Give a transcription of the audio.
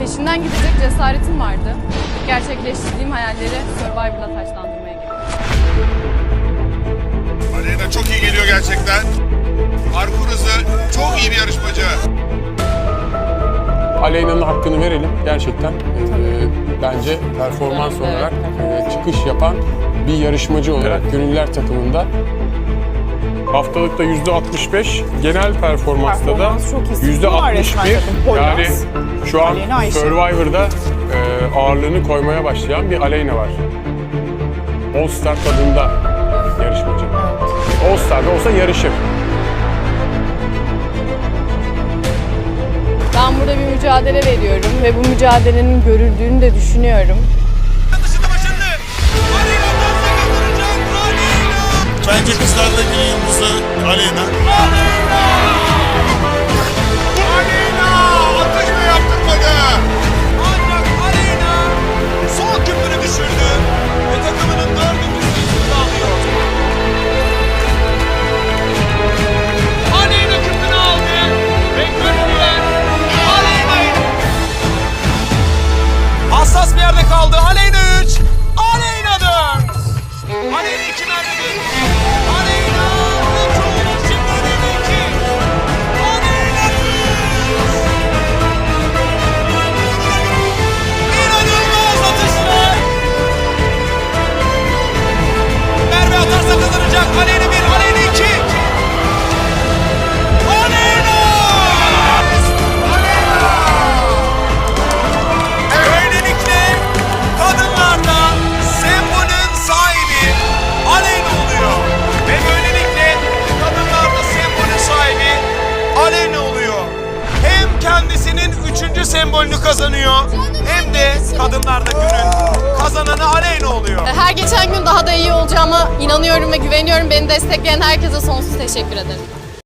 Peşinden gidecek cesaretim vardı. Gerçekleştirdiğim hayalleri Survivor'la taşlandırmaya gidiyorum. Aleyna çok iyi geliyor gerçekten. Parkur hızı çok iyi bir yarışmacı. Aleyna'nın hakkını verelim. Gerçekten e, bence performans Evet, olarak e, çıkış yapan bir yarışmacı olarak Gönüller takımında haftalıkta yüzde 65, genel performansta da Performans iyi. yüzde Kim var resmen 61. takım? Poyraz, Yani şu an Aleyna Ayşe. Survivor'da e, ağırlığını koymaya başlayan bir Aleyna var. All Star tadında yarışmacı. All Star'da olsa yarışır. Ben burada bir mücadele veriyorum ve bu mücadelenin görüldüğünü de düşünüyorum. Bence kızlardaki yıldızı Aleyna. Aleyna! Yerde kaldı. Aleyna 3, Aleyna 4. Aleyna 2 nerede kendisinin üçüncü sembolünü kazanıyor hem de kadınlarda günün kazananı Aleyna oluyor. Her geçen gün daha da iyi olacağıma inanıyorum ve güveniyorum. Beni destekleyen herkese sonsuz teşekkür ederim.